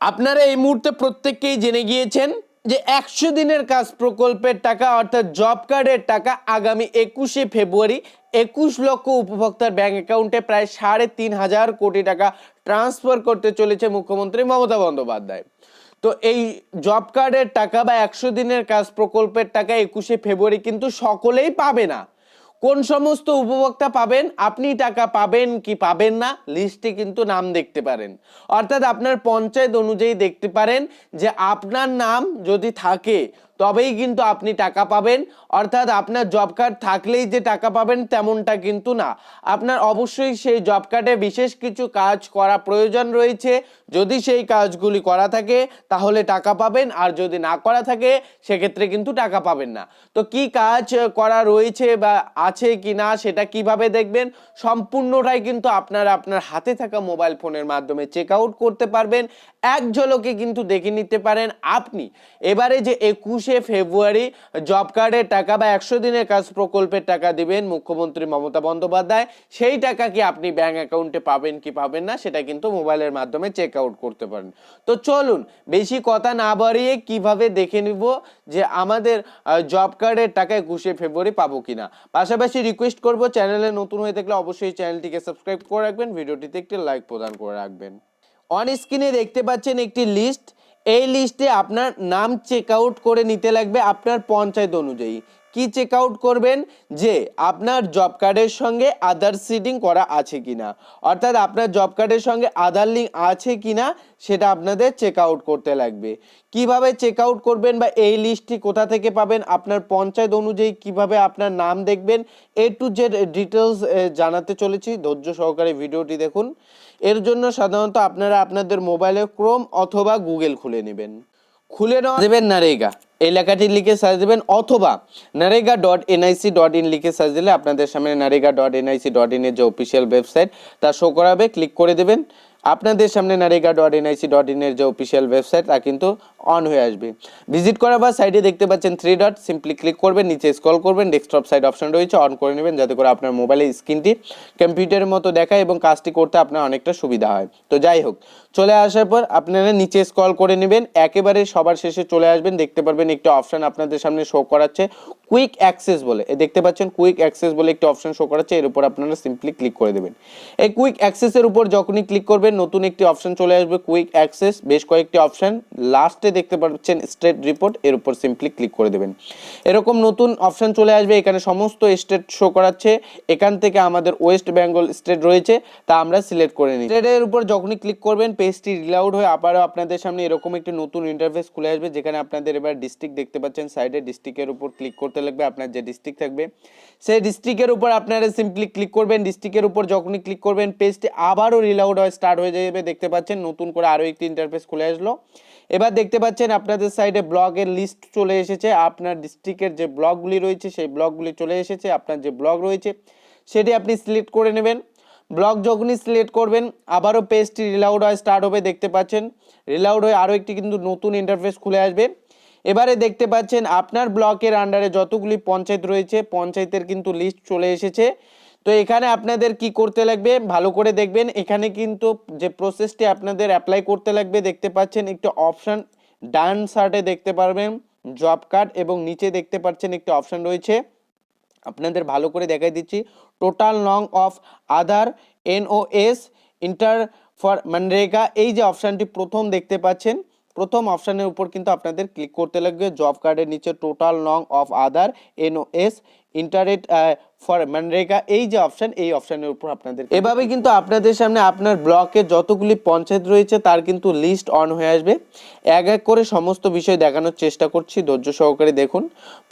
আপনারা এই মুহূর্তে প্রত্যেককেই জেনে গিয়েছেন যে একশো দিনের কাজ প্রকল্পের টাকা, অর্থাৎ জব কার্ডের টাকা, আগামী একুশে ফেব্রুয়ারি একুশ লক্ষ উপভোক্তার ব্যাংক অ্যাকাউন্টে প্রায় সাড়ে তিন হাজার কোটি টাকা ট্রান্সফার করতে চলেছে মুখ্যমন্ত্রী মমতা বন্দ্যোপাধ্যায়। তো এই জব কার্ডের টাকা বা একশো দিনের কাজ প্রকল্পের টাকা একুশে ফেব্রুয়ারি কিন্তু সকলেই পাবে না। কোন সমস্ত উপভোক্তা পাবেন, আপনি টাকা পাবেন কি পাবেন না, লিস্টে কিন্তু নাম দেখতে পারেন। অর্থাৎ আপনার পঞ্চায়েত অনুযায়ী দেখতে পারেন যে আপনার নাম যদি থাকে তবেই কিন্তু আপনি টাকা পাবেন। অর্থাৎ আপনার জব কার্ড থাকলেই যে টাকা পাবেন তেমনটা কিন্তু না। আপনার অবশ্যই সেই জব কার্ডে বিশেষ কিছু কাজ করা প্রয়োজন রয়েছে। যদি সেই কাজগুলি করা থাকে, তাহলে টাকা পাবেন। আর যদি না করা থাকে, সেক্ষেত্রে কিন্তু টাকা পাবেন না। তো কি কাজ করা রয়েছে বা আছে কি না, সেটা কীভাবে দেখবেন? সম্পূর্ণটাই কিন্তু আপনারা আপনার হাতে থাকা মোবাইল ফোনের মাধ্যমে চেক আউট করতে পারবেন। এক ঝলকে কিন্তু দেখে নিতে পারেন আপনি। এবারে যে একুশে ফেব্রুয়ারি জব কার্ডের টাকা বা একশো দিনের কাজ প্রকল্পের টাকা দিবেন মুখ্যমন্ত্রী মমতা বন্দ্যোপাধ্যায়। সেই টাকা কি আপনি ব্যাংক অ্যাকাউন্টে পাবেন কি পাবেন না, সেটা কিন্তু মোবাইলের মাধ্যমে চেক আউট করতে পারেন। তো চলুন, বেশি কথা না বাড়িয়ে কীভাবে দেখে নিব যে আমাদের জব কার্ডের টাকা একুশে ফেব্রুয়ারি পাবো কিনা। পাশাপাশি রিকোয়েস্ট করব চ্যানেলে নতুন হয়ে থাকলে অবশ্যই চ্যানেলটিকে সাবস্ক্রাইব করে রাখবেন, ভিডিওটিতে একটি লাইক প্রদান করে রাখবেন। অন স্ক্রিনে দেখতে পাচ্ছেন একটি লিস্ট এই লিস্টে আপনার নাম চেক আউট করে নিতে লাগবে আপনার পঞ্চায়েত অনুযায়ী। কি চেক আউট করবেন? যে আপনার জব কার্ডের সঙ্গে আধার সিডিং করা আছে কিনা। অর্থাৎ আপনার জব কার্ডের সঙ্গে আধার লিঙ্ক আছে কিনা, সেটা আপনাদের চেক আউট করতে লাগবে। কীভাবে চেক আউট করবেন বা এই লিস্টটি কোথা থেকে পাবেন, আপনার পঞ্চায়েত অনুযায়ী কীভাবে আপনার নাম দেখবেন, এ টু জেড ডিটেলস জানাতে চলেছি। ধৈর্য সহকারে ভিডিওটি দেখুন। এর জন্য সাধারণত আপনারা আপনাদের মোবাইলে ক্রোম অথবা গুগল খুলে নেবেন। খুলে নেওয়া দেবেন নারেগা। এই লিখে সার্চ দেবেন অথবা NREGA dot NIC dot in লিখে সার্চ দিলে আপনাদের সামনে নারেগা ডট এনআইসি ডট ইনের যে অফিসিয়াল ওয়েবসাইট তা শো করাবে। ক্লিক করে দেবেন। আপনাদের সামনে নারেগা ডট এনআইসি ডট ইনের যে অফিসিয়াল ওয়েবসাইট তা কিন্তু অন হয়ে আসবে। ভিজিট করার পর সাইডে দেখতে পাচ্ছেন থ্রি ডট সিম্পলি ক্লিক করবেন, নিচে স্ক্রল করবেন ডেস্কটপ সাইড অপশন রয়েছে অন করে নেবেন, যাতে করে আপনার মোবাইলের স্ক্রিনটি কম্পিউটারের মতো দেখায় এবং কাজটি করতে আপনার অনেকটা সুবিধা হয়। তো যাই হোক, চলে আসার পর আপনারা নিচে স্ক্রল করে নেবেন, একেবারে সবার শেষে চলে আসবেন, দেখতে পারবেন একটি অপশন আপনাদের সামনে শো করাচ্ছে কুইক অ্যাক্সেস বলে দেখতে পাচ্ছেন কুইক অ্যাক্সেস বলে একটি অপশন শো করাচ্ছে, এর উপর আপনারা সিম্পলি ক্লিক করে দেবেন। এই কুইক অ্যাক্সেসের উপর যখনই ক্লিক করবেন, নতুন একটি অপশন চলে আসবে কুইক অ্যাক্সেস বেশ কয়েকটি অপশন লাস্টে দেখতে পাচ্ছেন স্টেট রিপোর্ট এর উপর সিম্পলি ক্লিক করে দেবেন। এরকম নতুন অপশন চলে আসবে, এখানে সমস্ত স্টেট শো করাচ্ছে, এখান থেকে আমাদের ওয়েস্ট বেঙ্গল স্টেট রয়েছে, তা আমরা সিলেক্ট করে নিই। স্টেটের উপর যখনই ক্লিক করবেন পেজটি রিলাউড হয়ে আবারও আপনাদের সামনে এরকম একটি নতুন ইন্টারফেস খুলে আসবে, যেখানে আপনাদের এবার ডিস্ট্রিক্ট দেখতে পাচ্ছেন সাইডে ডিস্ট্রিক্টের উপর ক্লিক করতে লাগবে, আপনার যে ডিস্ট্রিক্ট থাকবে। সেই ডিস্ট্রিক্টের উপর আপনারা সিম্পলি ক্লিক করবেন। ডিস্ট্রিক্টের উপর যখনই ক্লিক করবেন পেজটি আবারও রিলাউড হয়ে স্টার্ট হয়ে যাবে। দেখতে পাচ্ছেন, নতুন করে আরও একটি ইন্টারফেস খুলে আসলো। এবার দেখতে পাচ্ছেন, আপনাদের সাইডে ব্লগের লিস্ট চলে এসেছে। আপনার ডিস্ট্রিক্টের যে ব্লগগুলি রয়েছে, সেই ব্লগগুলি চলে এসেছে। আপনার যে ব্লগ রয়েছে, সেটি আপনি সিলেক্ট করে নেবেন। ব্লগ যখনই সিলেক্ট করবেন, আবারও পেজটি রিলাউড হয়ে স্টার্ট হবে। দেখতে পাচ্ছেন রিলাউড হয়ে আরও একটি কিন্তু নতুন ইন্টারফেস খুলে আসবে। এবারে দেখতে পাচ্ছেন আপনার ব্লকের আন্ডারে যতগুলি পঞ্চায়েত রয়েছে, পঞ্চায়েতের কিন্তু লিস্ট চলে এসেছে। তো এখানে আপনাদের কি করতে লাগবে? ভালো করে দেখবেন। এখানে কিন্তু যে প্রসেসটি আপনাদের অ্যাপ্লাই করতে লাগবে, দেখতে পাচ্ছেন একটি অপশান ডান সার্টে দেখতে পারবেন জব কার্ড এবং নিচে দেখতে পাচ্ছেন একটি অপশান রয়েছে। আপনাদের ভালো করে দেখাই দিচ্ছি। টোটাল নং of Aadhaar NOS enter for MNREGA এই যে অপশানটি প্রথম দেখতে পাচ্ছেন প্রথম অপশানের উপর কিন্তু আপনাদের ক্লিক করতে লাগবে। জব কার্ডের নিচে টোটাল নং অফ আধার এনওএস ইন্টারেট ফর মানরেগা এই যে অপশান এই অপশানের উপর আপনাদের এভাবে কিন্তু আপনাদের সামনে আপনার ব্লকে যতগুলি পঞ্চায়েত রয়েছে তার কিন্তু লিস্ট অন হয়ে আসবে। এক এক করে সমস্ত বিষয় দেখানোর চেষ্টা করছি ধৈর্য সহকারে দেখুন।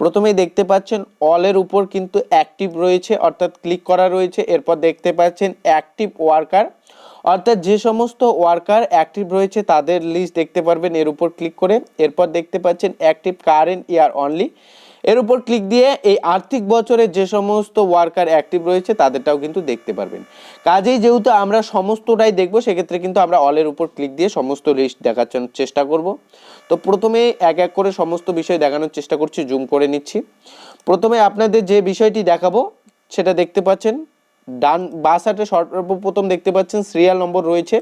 প্রথমেই দেখতে পাচ্ছেন অলের উপর কিন্তু অ্যাক্টিভ রয়েছে অর্থাৎ ক্লিক করা রয়েছে। এরপর দেখতে পাচ্ছেন অ্যাক্টিভ ওয়ার্কার অর্থাৎ যে সমস্ত ওয়ার্কার অ্যাক্টিভ রয়েছে তাদের লিস্ট দেখতে পারবেন। এর উপর ক্লিক করে এরপর দেখতে পাচ্ছেন অ্যাক্টিভ কারেন্ট ইয়ার অনলি এর উপর ক্লিক দিয়ে এই আর্থিক বছরে যে সমস্ত ওয়ার্কার অ্যাক্টিভ রয়েছে তাদেরটাও কিন্তু দেখতে পারবেন। কাজেই যেহেতু আমরা সমস্তটাই দেখব, সেক্ষেত্রে কিন্তু আমরা অলের উপর ক্লিক দিয়ে সমস্ত লিস্ট দেখার চেষ্টা করব। তো প্রথমে এক এক করে সমস্ত বিষয় দেখানোর চেষ্টা করছি জুম করে নিচ্ছি। প্রথমে আপনাদের যে বিষয়টি দেখাবো, সেটা দেখতে পাচ্ছেন। ডান বাঁ সাইডে সর্বপ্রথম দেখতে পাচ্ছেন সিরিয়াল নম্বর রয়েছে।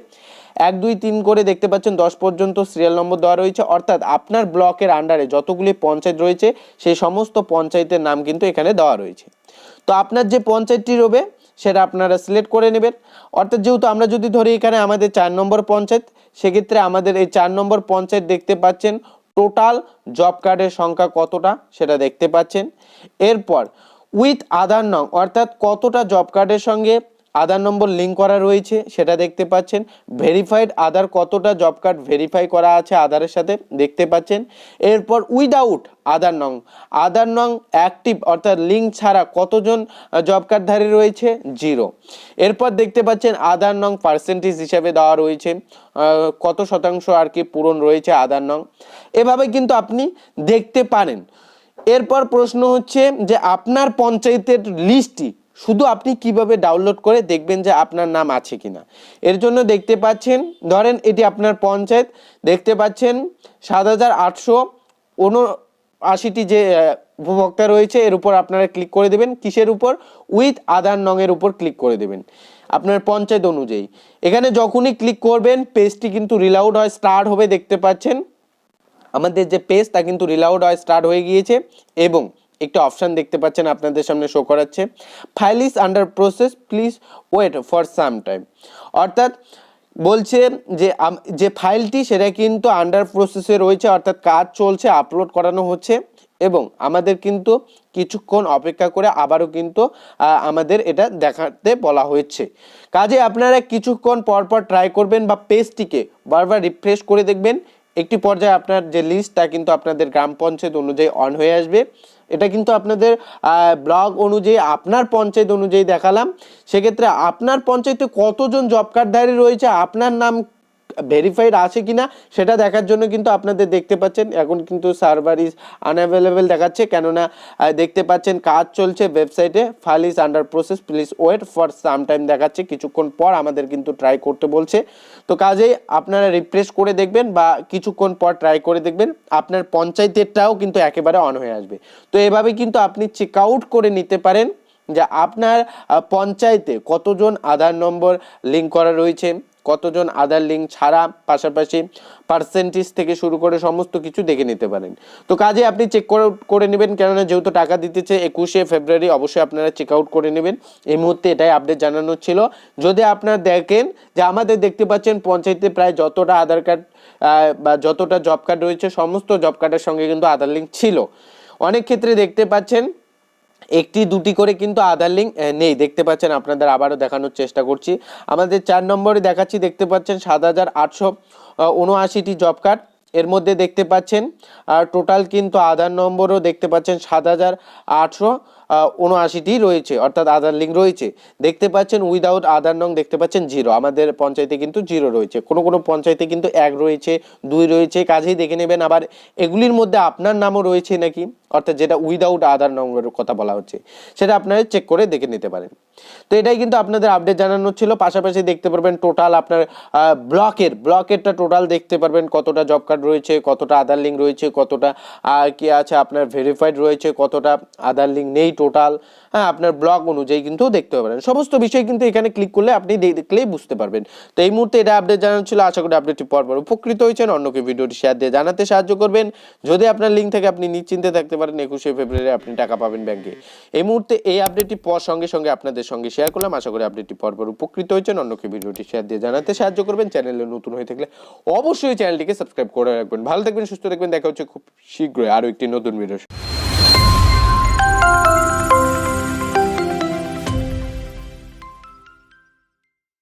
এক, দুই, তিন করে দেখতে পাচ্ছেন, দশ পর্যন্ত সিরিয়াল নম্বর দেওয়া রয়েছে। অর্থাৎ আপনার ব্লকের আন্ডারে যতগুলি পঞ্চায়েত রয়েছে, সেই সমস্ত পঞ্চায়েতের নাম কিন্তু এখানে দেওয়া রয়েছে। তো আপনার যে পঞ্চায়েতটি রবে, সেটা আপনারা সিলেক্ট করে নেবেন। অর্থাৎ যেহেতু আমরা যদি ধরি এখানে আমাদের চার নম্বর পঞ্চায়েত, সেক্ষেত্রে আমাদের এই চার নম্বর পঞ্চায়েত দেখতে পাচ্ছেন টোটাল জব কার্ডের সংখ্যা কতটা, সেটা দেখতে পাচ্ছেন। এরপর উইথ আধার নং, অর্থাৎ কতটা জব কার্ডের সঙ্গে আধার নম্বর লিঙ্ক করা রয়েছে সেটা দেখতে পাচ্ছেন। ভেরিফাইড আধার কতটা জব কার্ড ভেরিফাই করা আছে আধারের সাথে দেখতে পাচ্ছেন। এরপর উইদাউট আধার নং আধার নং অ্যাক্টিভ অর্থাৎ লিঙ্ক ছাড়া কতজন জব কার্ডধারী রয়েছে? জিরো এরপর দেখতে পাচ্ছেন আধার নং পার্সেন্টেজ হিসাবে দেওয়া রয়েছে কত শতাংশ আর কি পূরণ রয়েছে আধার নং। এভাবে কিন্তু আপনি দেখতে পারেন। এরপর প্রশ্ন হচ্ছে যে আপনার পঞ্চায়েতের লিস্টটি শুধু আপনি কীভাবে ডাউনলোড করে দেখবেন যে আপনার নাম আছে কিনা। এর জন্য দেখতে পাচ্ছেন, ধরেন এটি আপনার পঞ্চায়েত, দেখতে পাচ্ছেন সাত হাজার আটশো আশিটি যে উপভোক্তা রয়েছে, এর উপর আপনারা ক্লিক করে দেবেন। কিসের উপর? উইথ আধার নংয়ের উপর ক্লিক করে দেবেন। আপনার পঞ্চায়েত অনুযায়ী। এখানে যখনই ক্লিক করবেন পেজটি কিন্তু রিলাউড হয় স্টার্ট হবে, দেখতে পাচ্ছেন। আমাদের যে পেজ তা কিন্তু রিলাউড হয় স্টার্ট হয়ে গিয়েছে এবং একটা অপশান দেখতে পাচ্ছেন আপনাদের সামনে শো করাচ্ছে। File is under process please wait for some time অর্থাৎ বলছে যে যে ফাইলটি সেটা কিন্তু আন্ডার প্রসেসে রয়েছে, অর্থাৎ কাজ চলছে আপলোড করানো হচ্ছে এবং আমাদের কিন্তু কিছুক্ষণ অপেক্ষা করে আবারও কিন্তু আমাদের এটা দেখাতে বলা হয়েছে। কাজে আপনারা কিছুক্ষণ পর পর ট্রাই করবেন বা পেজটিকে বারবার রিফ্রেশ করে দেখবেন একটি পর্যায়ে আপনার যে লিস্টটা কিন্তু আপনাদের গ্রাম পঞ্চায়েত অনুযায়ী অন হয়ে আসবে। এটা কিন্তু আপনাদের ব্লগ অনুযায়ী, আপনার পঞ্চায়েত অনুযায়ী দেখালাম। সেক্ষেত্রে আপনার পঞ্চায়েতে কতজন জব কার্ডধারী রয়েছে, আপনার নাম ভেরিফাইড আছে কিনা, সেটা দেখার জন্য কিন্তু আপনাদের দেখতে পাচ্ছেন, এখন কিন্তু সার্ভার ইজ আনঅ্যাভেলেবেল দেখাচ্ছে, কেননা দেখতে পাচ্ছেন কাজ চলছে ওয়েবসাইটে file is under process please wait for some time দেখাচ্ছে, কিছুক্ষণ পর আমাদের কিন্তু ট্রাই করতে বলছে। তো কাজেই আপনারা রিফ্রেশ করে দেখবেন বা কিছুক্ষণ পর ট্রাই করে দেখবেন, আপনার পঞ্চায়েতেরটাও কিন্তু একেবারে অন হয়ে আসবে। তো এভাবে কিন্তু আপনি চেক আউট করে নিতে পারেন যে আপনার পঞ্চায়েতে কতজন আধার নম্বর লিঙ্ক করা রয়েছে কতজন আধার লিঙ্ক ছাড়া পাশাপাশি পার্সেন্টেজ থেকে শুরু করে সমস্ত কিছু দেখে নিতে পারেন। তো কাজে আপনি চেক করে নেবেন, কেননা যেহেতু টাকা দিতেছে, একুশে ফেব্রুয়ারি অবশ্যই আপনারা চেক আউট করে নেবেন। এই মুহূর্তে এটাই আপডেট জানানো ছিল। যদি আপনারা দেখেন যে আমাদের দেখতে পাচ্ছেন পঞ্চায়েতে প্রায় যতটা আধার কার্ড বা যতটা জব কার্ড রয়েছে, সমস্ত জব কার্ডের সঙ্গে কিন্তু আধার লিঙ্ক ছিল। অনেক ক্ষেত্রে দেখতে পাচ্ছেন একটি, দুটি করে কিন্তু আধার লিঙ্ক নেই। দেখতে পাচ্ছেন, আপনাদের আবারও দেখানোর চেষ্টা করছি। আমাদের চার নম্বরে দেখাচ্ছি, দেখতে পাচ্ছেন, সাত হাজার আটশো উনআশিটি জব কার্ড এর মধ্যে দেখতে পাচ্ছেন আর টোটাল কিন্তু আধার নম্বরও দেখতে পাচ্ছেন, সাত হাজার আটশো। উনআশিটি রয়েছে, অর্থাৎ আধার লিঙ্ক রয়েছে। দেখতে পাচ্ছেন উইদাউট আধার নং দেখতে পাচ্ছেন জিরো আমাদের পঞ্চায়েতে কিন্তু জিরো রয়েছে। কোনো কোনো পঞ্চায়েতে কিন্তু এক রয়েছে, দুই রয়েছে, কাজেই দেখে নেবেন। আবার এগুলির মধ্যে আপনার নামও রয়েছে নাকি? অর্থাৎ যেটা উইদাউট আধার নম্বরের কথা বলা হচ্ছে, সেটা আপনারা চেক করে দেখে নিতে পারেন। তো এটাই কিন্তু আপনাদের আপডেট জানানো ছিল। পাশাপাশি দেখতে পারবেন টোটাল আপনার ব্লকের ব্লকেরটা টোটাল দেখতে পারবেন, কতটা জব কার্ড রয়েছে, কতটা আধার লিঙ্ক রয়েছে, কতটা কি আছে আপনার ভেরিফাইড রয়েছে, কতটা আধার লিঙ্ক নেই টোটাল হ্যাঁ আপনার ব্লক অনুযায়ী কিন্তু দেখতে পারেন সমস্ত বিষয় কিন্তু এখানে ক্লিক করলে আপনি দেখলেই বুঝতে পারবেন। তো এই মুহূর্তে এটা আপডেট জানানো ছিল। আশা করি আপডেটটি পরপর উপকৃত হয়েছেন। অন্যকে ভিডিওটি শেয়ার দিয়ে জানাতে সাহায্য করবেন। যদি আপনার লিঙ্ক থেকে আপনি নিশ্চিন্তে থাকতে পারেন, একুশে ফেব্রুয়ারি আপনি টাকা পাবেন ব্যাংকে। এই মুহূর্তে এই আপডেটটি পর সঙ্গে সঙ্গে আপনাদের সঙ্গে শেয়ার করলাম। আশা করি আপডেটটি পরপর উপকৃত হয়েছেন। অন্যকে ভিডিওটি শেয়ার দিয়ে জানাতে সাহায্য করবেন। চ্যানেলে নতুন হয়ে থাকলে অবশ্যই চ্যানেলটিকে সাবস্ক্রাইব করে রাখবেন। ভালো থাকবেন, সুস্থ থাকবেন। দেখা হচ্ছে খুব শীঘ্রই আরও একটি নতুন ভিডিও